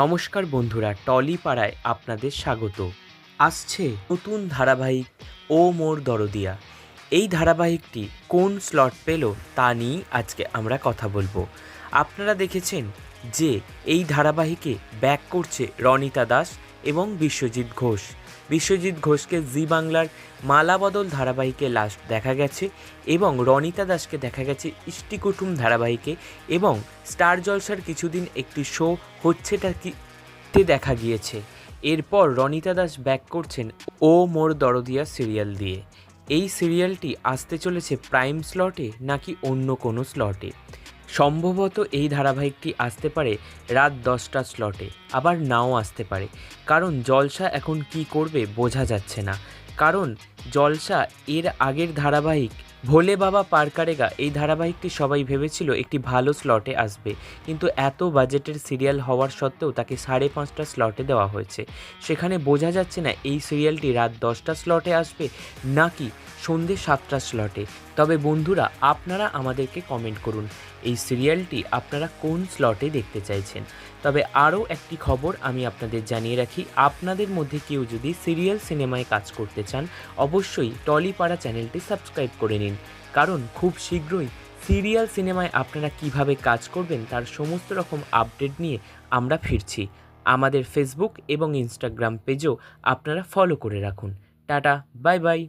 নমস্কার বন্ধুরা, টলি পাড়ায় আপনাদের স্বাগত। আসছে নতুন ধারাবাহিক ও মোর দরদিয়া। এই ধারাবাহিকটি কোন স্লট পেল তা নিয়েই আজকে আমরা কথা বলব। আপনারা দেখেছেন যে এই ধারাবাহিকে ব্যাক করছে রনিতা দাস এবং বিশ্বজিৎ ঘোষ। বিশ্বজিৎ ঘোষকে জি বাংলার মালাবদল ধারাবাহিকে লাস্ট দেখা গেছে এবং রনিতা দাসকে দেখা গেছে ইষ্টিকুটুম ধারাবাহিকে এবং স্টার জলসার কিছুদিন একটি শো হচ্ছেটা কি তে দেখা গিয়েছে। এরপর রনিতা দাস ব্যাক করছেন ও মোর দরদিয়া সিরিয়াল দিয়ে। এই সিরিয়ালটি আসতে চলেছে প্রাইম স্লটে নাকি অন্য কোনো স্লটে সম্ভবত এই ধারাবাহিকটি আসতে পারে রাত দশটা স্লটে আবার নাও আসতে পারে। কারণ জলসা এখন কি করবে বোঝা যাচ্ছে না। কারণ জলসা এর আগের ধারাবাহিক ভোলে বাবা পারকারেগা, এই ধারাবাহিকটি সবাই ভেবেছিল একটি ভালো স্লটে আসবে। কিন্তু এত বাজেটের সিরিয়াল হওয়ার সত্ত্বেও তাকে সাড়ে পাঁচটা স্লটে দেওয়া হয়েছে। সেখানে বোঝা যাচ্ছে না এই সিরিয়ালটি রাত দশটা স্লটে আসবে নাকি সন্ধে সাতটা স্লটে তবে বন্ধুরা, আপনারা আমাদেরকে কমেন্ট করুন, এই সিরিয়ালটি আপনারা কোন স্লটে দেখতে চাইছেন? তবে আরও একটি খবর আমি আপনাদের জানিয়ে রাখি, আপনাদের মধ্যে কেউ যদি সিরিয়াল সিনেমায় কাজ করতে চান অবশ্যই টলিপাড়া চ্যানেলটি সাবস্ক্রাইব করে নিন। কারণ খুব শীঘ্রই সিরিয়াল সিনেমায় আপনারা কীভাবে কাজ করবেন তার সমস্ত রকম আপডেট নিয়ে আমরা ফিরছি। আমাদের ফেসবুক এবং ইনস্টাগ্রাম পেজও আপনারা ফলো করে রাখুন। Tata bye bye